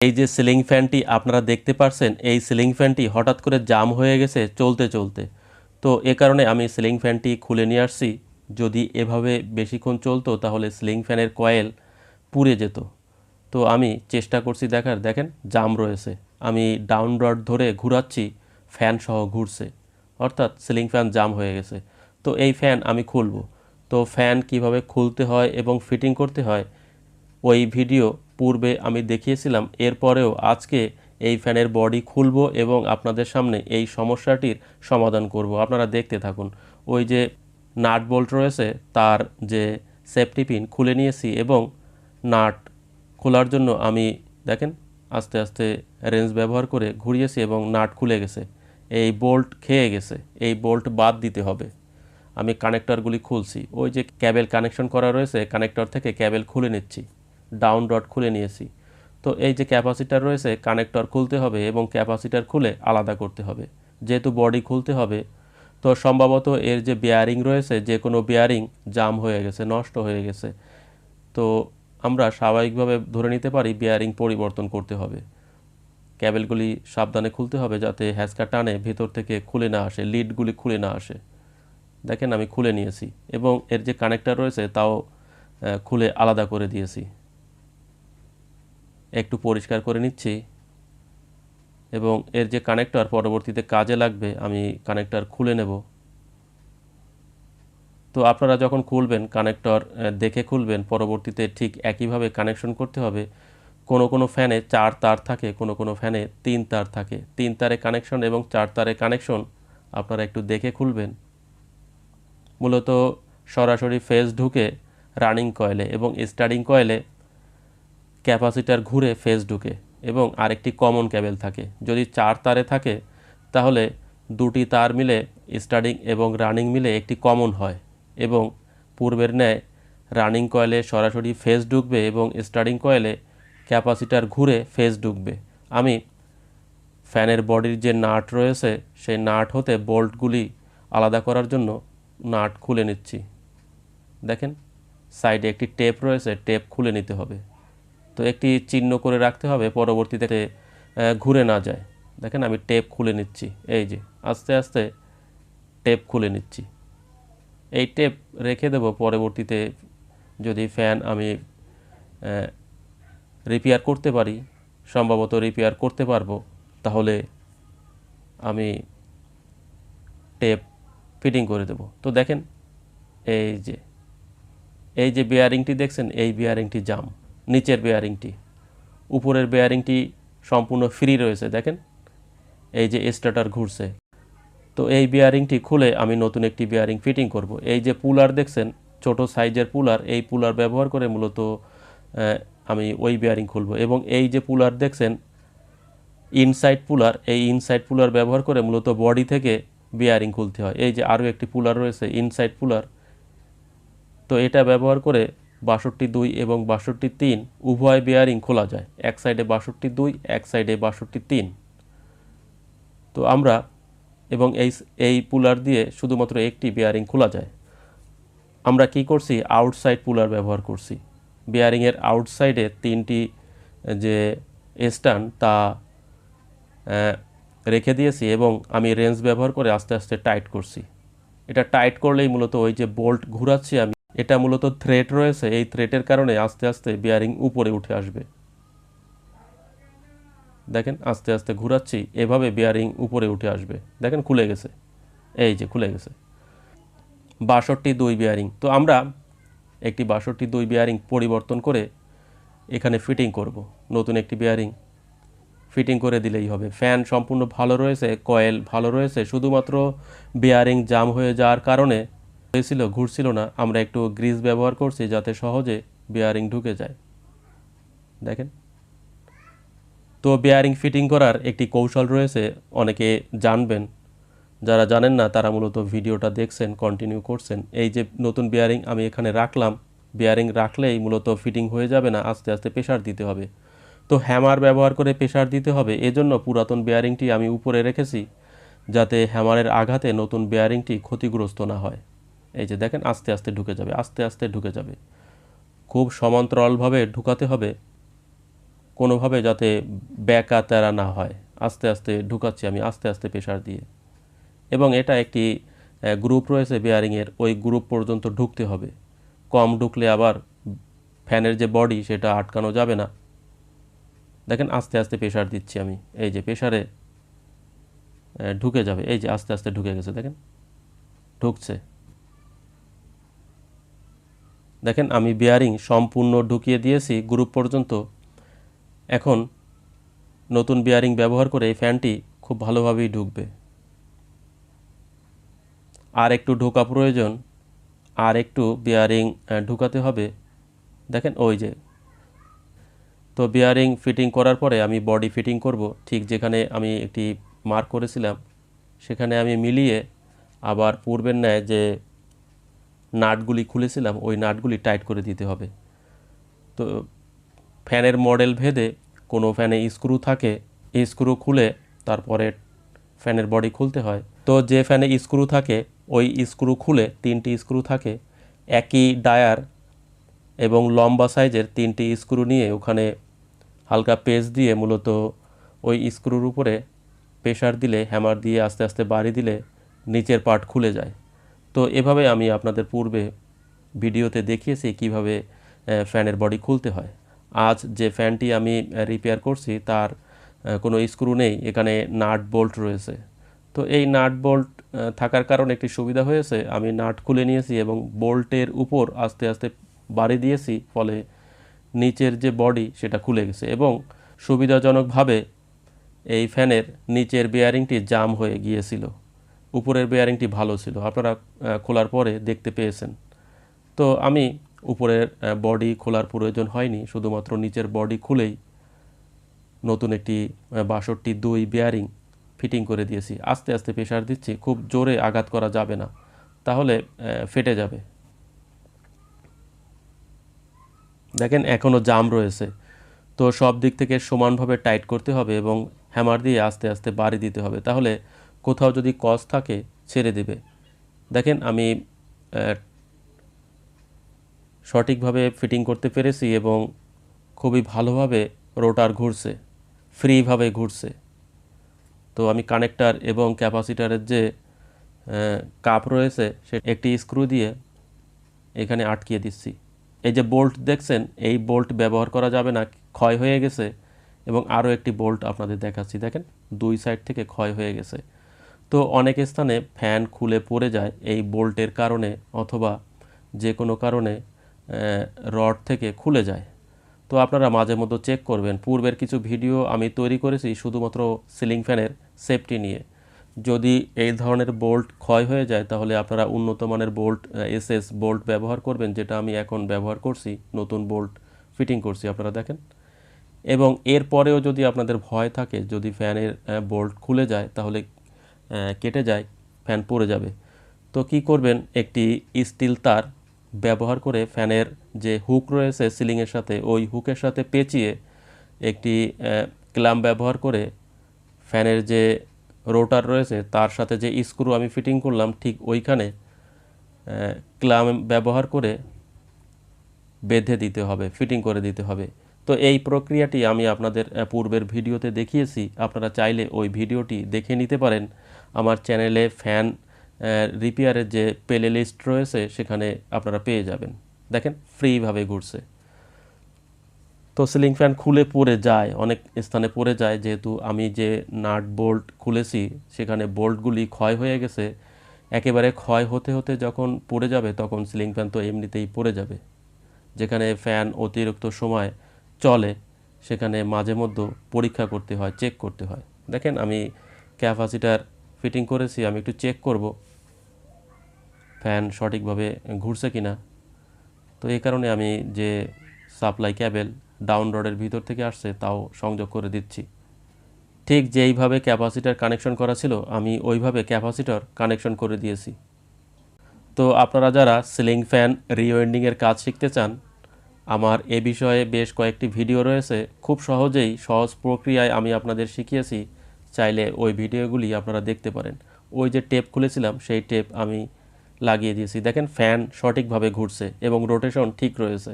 এই যে সিলিং ফ্যানটি আপনারা দেখতে পারছেন, এই সিলিং ফ্যানটি হঠাৎ করে জাম হয়ে গেছে চলতে চলতে। তো এ কারণে আমি সিলিং ফ্যানটি খুলে নিয়ে আসছি। যদি এভাবে বেশিক্ষণ চলতো, তাহলে সিলিং ফ্যানের কয়েল পুড়ে যেত। তো আমি চেষ্টা করছি দেখার। দেখেন, জাম রয়েছে। আমি ডাউন রড ধরে ঘুরাচ্ছি, ফ্যান সহ ঘুরছে। অর্থাৎ সিলিং ফ্যান জাম হয়ে গেছে। তো এই ফ্যান আমি খুলব। তো ফ্যান কীভাবে খুলতে হয় এবং ফিটিং করতে হয়, ওই ভিডিও পূর্বে আমি দেখিয়েছিলাম, এরপরেও আজকে এই ফ্যানের বডি খুলবো এবং আপনাদের সামনে এই সমস্যাটির সমাধান করব। আপনারা দেখতে থাকুন, ওই যে নাট বোল্ট রয়েছে, তার যে সেফটি পিন খুলে নিয়েছি এবং নাট খোলার জন্য আমি, দেখেন, আস্তে আস্তে রেঞ্জ ব্যবহার করে ঘুরিয়েছি এবং নাট খুলে গেছে। এই বোল্ট খেয়ে গেছে, এই বোল্ট বাদ দিতে হবে। আমি কানেক্টরগুলি খুলছি, ওই যে ক্যাবেল কানেকশন করা রয়েছে, কানেক্টর থেকে ক্যাবেল খুলে নিচ্ছি। ডাউন ডট খুলে নিয়েছি। তো এই যে ক্যাপাসিটার রয়েছে কানেক্টর খুলতে হবে এবং ক্যাপাসিটার খুলে আলাদা করতে হবে। যেহেতু বডি খুলতে হবে, তো সম্ভবত এর যে বেয়ারিং রয়েছে, যে কোনো বেয়ারিং জাম হয়ে গেছে, নষ্ট হয়ে গেছে। তো আমরা স্বাভাবিকভাবে ধরে নিতে পারি বেয়ারিং পরিবর্তন করতে হবে। ক্যাবেলগুলি সাবধানে খুলতে হবে যাতে হ্যাসকা টানে ভেতর থেকে খুলে না আসে লিডগুলি খুলে না আসে। দেখেন আমি খুলে নিয়েছি এবং এর যে কানেক্টর রয়েছে, তাও খুলে আলাদা করে দিয়েছি। একটু পরিষ্কার করে নিচ্ছি। এবং এর যে কানেক্টর পরবর্তীতে কাজে লাগবে, আমি কানেক্টর খুলে নেব। তো আপনারা যখন খুলবেন কানেক্টর দেখে খুলবেন, পরবর্তীতে ঠিক একইভাবে কানেকশন করতে হবে। কোনো কোনো ফ্যানে চার তার থাকে, কোনো কোনো ফ্যানে তিন তার থাকে। তিন তারে কানেকশন এবং চার তারে কানেকশন আপনারা একটু দেখে খুলবেন। মূলত সরাসরি ফেজ ঢুকে রানিং কয়েলে এবং স্টার্টিং কয়েলে ক্যাপাসিটার ঘুরে ফেজ ঢুকে এবং আরেকটি কমন ক্যাবেল থাকে। যদি চার তারে থাকে, তাহলে দুটি তার মিলে স্টার্টিং এবং রানিং মিলে একটি কমন হয় এবং পূর্বের ন্যায় রানিং কয়েলে সরাসরি ফেজ ঢুকবে এবং স্টার্টিং কয়েলে ক্যাপাসিটার ঘুরে ফেজ ঢুকবে। আমি ফ্যানের বডির যে নাট রয়েছে, সেই নাট হতে বোল্টগুলি আলাদা করার জন্য নাট খুলে নিচ্ছি। দেখেন, সাইডে একটি টেপ রয়েছে, টেপ খুলে নিতে হবে। তো একটি চিহ্ন করে রাখতে হবে, পরবর্তীতে ঘুরে না যায়। দেখেন আমি টেপ খুলে নিচ্ছি, এই যে, আস্তে আস্তে টেপ খুলে নিচ্ছি। এই টেপ রেখে দেব, পরবর্তীতে যদি ফ্যান আমি রিপেয়ার করতে পারি, সম্ভবত রিপেয়ার করতে পারব, তাহলে আমি টেপ ফিটিং করে দেব। তো দেখেন, এই যে এই যে বেয়ারিংটি দেখছেন, এই বেয়ারিংটি জাম। নিচের বেয়ারিংটি উপরের বেয়ারিংটি সম্পূর্ণ ফ্রি রয়েছে, দেখেন। এই যে স্টার্টার ঘুরছে। তো এই বেয়ারিংটি খুলে আমি নতুন একটি বেয়ারিং ফিটিং করব। এই যে পুলার দেখছেন, ছোট সাইজের পুলার এই পুলার ব্যবহার করে মূলত আমি ওই বেয়ারিং খুলব। এবং এই যে পুলার দেখছেন ইনসাইড পুলার এই ইনসাইড পুলার ব্যবহার করে মূলত বডি থেকে বেয়ারিং খুলতে হয়। এই যে আরও একটি পুলার রয়েছে ইনসাইড পুলার তো এটা ব্যবহার করে বাষট্টি দুই এবং বাষট্টি তিন উভয় বেয়ারিং খোলা যায়। এক সাইডে বাষট্টি দুই, এক সাইডে বাষট্টি তিন। তো আমরা এবং এই এই পুলার দিয়ে শুধুমাত্র একটি বেয়ারিং খোলা যায়। আমরা কি করছি? আউটসাইড পুলার ব্যবহার করছি। বেয়ারিংয়ের আউটসাইডে তিনটি যে স্টান তা রেখে দিয়েছি এবং আমি রেঞ্জ ব্যবহার করে আস্তে আস্তে টাইট করছি। এটা টাইট করলেই মূলত ওই যে বোল্ট ঘুরাচ্ছি আমি এটা মূলত থ্রেট রয়েছে, এই থ্রেটের কারণে আস্তে আস্তে বেয়ারিং উপরে উঠে আসবে। দেখেন, আস্তে আস্তে ঘুরাচ্ছি, এভাবে বেয়ারিং উপরে উঠে আসবে। দেখেন, খুলে গেছে। এই যে, খুলে গেছে। বাষট্টি দুই বেয়ারিং তো আমরা একটি বাষট্টি দুই বেয়ারিং পরিবর্তন করে এখানে ফিটিং করব। নতুন একটি বেয়ারিং ফিটিং করে দিলেই হবে। ফ্যান সম্পূর্ণ ভালো রয়েছে কয়েল ভালো রয়েছে, শুধুমাত্র বেয়ারিং জাম হয়ে যাওয়ার কারণে হয়েছিল, ঘুরছিল না। আমরা একটু গ্রিজ ব্যবহার করছি যাতে সহজে বেয়ারিং ঢুকে যায়। দেখেন। তো বেয়ারিং ফিটিং করার একটি কৌশল রয়েছে, অনেকে জানবেন। যারা জানেন না, তারা মূলত ভিডিওটা দেখছেন কন্টিনিউ করছেন। এই যে নতুন বেয়ারিং আমি এখানে রাখলাম বেয়ারিং রাখলেই মূলত ফিটিং হয়ে যাবে না, আস্তে আস্তে প্রেশার দিতে হবে। তো হ্যামার ব্যবহার করে প্রেশার দিতে হবে, এজন্য পুরাতন বেয়ারিংটি আমি উপরে রেখেছি, যাতে হ্যামারের আঘাতে নতুন বেয়ারিংটি ক্ষতিগ্রস্ত না হয়। এই যে দেখেন আস্তে আস্তে ঢুকে যাবে, আস্তে আস্তে ঢুকে যাবে। খুব সমান্তরালভাবে ঢুকাতে হবে, কোনোভাবে যাতে ব্যাকা তেরা না হয়। আস্তে আস্তে ঢুকাচ্ছি আমি, আস্তে আস্তে প্রেশার দিয়ে। এবং এটা একটি গ্রুপ রয়েছে বেয়ারিংয়ের, ওই গ্রুপ পর্যন্ত ঢুকতে হবে। কম ঢুকলে আবার ফ্যানের যে বডি সেটা আটকানো যাবে না। দেখেন আস্তে আস্তে প্রেশার দিচ্ছি আমি, এই যে প্রেশারে ঢুকে যাবে, এই যে আস্তে আস্তে ঢুকে গেছে, দেখেন। ঢুকছে। দেখেন, আমি বেয়ারিং সম্পূর্ণ ঢুকিয়ে দিয়েছি গ্রুপ পর্যন্ত। এখন নতুন বেয়ারিং ব্যবহার করে এই ফ্যানটি খুব ভালোভাবেই ঢুকবে। আর একটু ঢোকা প্রয়োজন, আর একটু বেয়ারিং ঢুকাতে হবে। দেখেন, ওই যে। তো বিয়ারিং ফিটিং করার পরে আমি বডি ফিটিং করব, ঠিক যেখানে আমি একটি মার্ক করেছিলাম। সেখানে আমি মিলিয়ে আবার পূর্বের ন্যায় যে নাটগুলি খুলেছিলাম, ওই নাটগুলি টাইট করে দিতে হবে। তো ফ্যানের মডেল ভেদে কোনো ফ্যানে স্ক্রু থাকে স্ক্রু খুলে তারপরে ফ্যানের বডি খুলতে হয়। তো যে ফ্যানে স্ক্রু থাকে, ওই স্ক্রু খুলে তিনটি স্ক্রু থাকে, একই ডায়ার এবং লম্বা সাইজের তিনটি স্ক্রু নিয়ে ওখানে হালকা পেজ দিয়ে মূলত ওই স্ক্রুর উপরে প্রেশার দিলে, হ্যামার দিয়ে আস্তে আস্তে বাড়ি দিলে নিচের পার্ট খুলে যায়। তো এভাবে আমি আপনাদের পূর্বে ভিডিওতে দেখিয়েছি কীভাবে ফ্যানের বডি খুলতে হয়। আজ যে ফ্যানটি আমি রিপেয়ার করছি তার কোনো স্ক্রু নেই, এখানে নাট বোল্ট রয়েছে। তো এই নাট বোল্ট থাকার কারণে একটি সুবিধা হয়েছে। আমি নাট খুলে নিয়েছি এবং বোল্টের উপর আস্তে আস্তে বাড়ি দিয়েছি, ফলে নিচের যে বডি সেটা খুলে গেছে এবং সুবিধাজনকভাবে এই ফ্যানের নিচের বেয়ারিংটি জাম হয়ে গিয়েছিল। উপরের বেয়ারিংটি ভালো ছিল। আপনারা খোলার পরে দেখতে পেয়েছেন। তো আমি উপরের বডি খোলার প্রয়োজন হয়নি, শুধুমাত্র নিচের বডি খুলেই নতুন একটি বাষট্টি দুই বেয়ারিং ফিটিং করে দিয়েছি। আস্তে আস্তে প্রেশার দিচ্ছি, খুব জোরে আঘাত করা যাবে না। তাহলে ফেটে যাবে। দেখেন এখনও জাম রয়েছে। তো সব দিক থেকে সমানভাবে টাইট করতে হবে এবং হ্যামার দিয়ে আস্তে আস্তে বাড়ি দিতে হবে। তাহলে কোথাও যদি কস থাকে, ছেড়ে দেবে। দেখেন আমি সঠিকভাবে ফিটিং করতে পেরেছি এবং খুবই ভালোভাবে রোটার ঘুরছে ফ্রিভাবে ঘুরছে। তো আমি কানেক্টার এবং ক্যাপাসিটারের যে কাপ রয়েছে, সে একটি স্ক্রু দিয়ে এখানে আটকিয়ে দিচ্ছি। এই যে বোল্ট দেখছেন, এই বোল্ট ব্যবহার করা যাবে না, ক্ষয় হয়ে গেছে এবং আরও একটি বোল্ট আপনাদের দেখাচ্ছি। দেখেন, দুই সাইড থেকে ক্ষয় হয়ে গেছে। তো অনেক স্থানে ফ্যান খুলে পড়ে যায় এই বোল্টের কারণে অথবা যে কোনো কারণে রড থেকে খুলে যায়। তো আপনারা মাঝে মধ্যে চেক করবেন। পূর্বের কিছু ভিডিও আমি তৈরি করেছি শুধুমাত্র সিলিং ফ্যানের সেফটি নিয়ে। যদি এই ধরনের বোল্ট ক্ষয় হয়ে যায়, তাহলে আপনারা উন্নত মানের বোল্ট এসএস বোল্ট ব্যবহার করবেন, যেটা আমি এখন ব্যবহার করছি, নতুন বোল্ট ফিটিং করছি, আপনারা দেখেন। এবং এর পরেও যদি আপনাদের ভয় থাকে, যদি ফ্যানের বোল্ট খুলে যায়, তাহলে কেটে যায় ফ্যান পড়ে যাবে। তো কি করবেন? একটি স্টিল তার ব্যবহার করে ফ্যানের যে হুক রয়েছে সিলিংয়ের সাথে, ওই হুকের সাথে পেঁচিয়ে একটি ক্লাম ব্যবহার করে ফ্যানের যে রোটার রয়েছে, তার সাথে যে স্ক্রু আমি ফিটিং করলাম, ঠিক ওইখানে ক্লাম ব্যবহার করে বেঁধে দিতে হবে ফিটিং করে দিতে হবে। তো এই প্রক্রিয়াটি আমি আপনাদের পূর্বের ভিডিওতে দেখিয়েছি। আপনারা চাইলে ওই ভিডিওটি দেখে নিতে পারেন। আমার চ্যানেলে ফ্যান রিপেয়ারের যে প্লে লিস্ট রয়েছে, সেখানে আপনারা পেয়ে যাবেন। দেখেন, ফ্রিভাবে ঘুরছে। তো সিলিং ফ্যান খুলে পড়ে যায়, অনেক স্থানে পড়ে যায়। যেহেতু আমি যে নাট বোল্ট খুলেছি, সেখানে বোল্টগুলি ক্ষয় হয়ে গেছে। একেবারে ক্ষয় হতে হতে যখন পড়ে যাবে, তখন সিলিং ফ্যান তো এমনিতেই পড়ে যাবে। যেখানে ফ্যান অতিরিক্ত সময় চলে, সেখানে মাঝে মধ্যে পরীক্ষা করতে হয়, চেক করতে হয়। দেখেন, আমি ক্যাপাসিটার ফিটিং করেছি, আমি একটু চেক করব। ফ্যান সঠিকভাবে ঘুরছে কিনা। তো এই কারণে আমি যে সাপ্লাই ক্যাবেল ডাউন রডের ভিতর থেকে আসছে, তাও সংযোগ করে দিচ্ছি। ঠিক যেইভাবে ক্যাপাসিটার কানেকশন করা ছিল, আমি ওইভাবে ক্যাপাসিটার কানেকশন করে দিয়েছি। তো আপনারা যারা সিলিং ফ্যান রিওয়েন্ডিংয়ের কাজ শিখতে চান, আমার এ বিষয়ে বেশ কয়েকটি ভিডিও রয়েছে। খুব সহজেই সহজ প্রক্রিয়ায় আমি আপনাদের শিখিয়েছি চাইলে ওই ভিডিওগুলি আপনারা দেখতে পারেন। ওই যে টেপ খুলেছিলাম, সেই টেপ আমি লাগিয়ে দিয়েছি। দেখেন ফ্যান সঠিকভাবে ঘুরছে এবং রোটেশন ঠিক রয়েছে।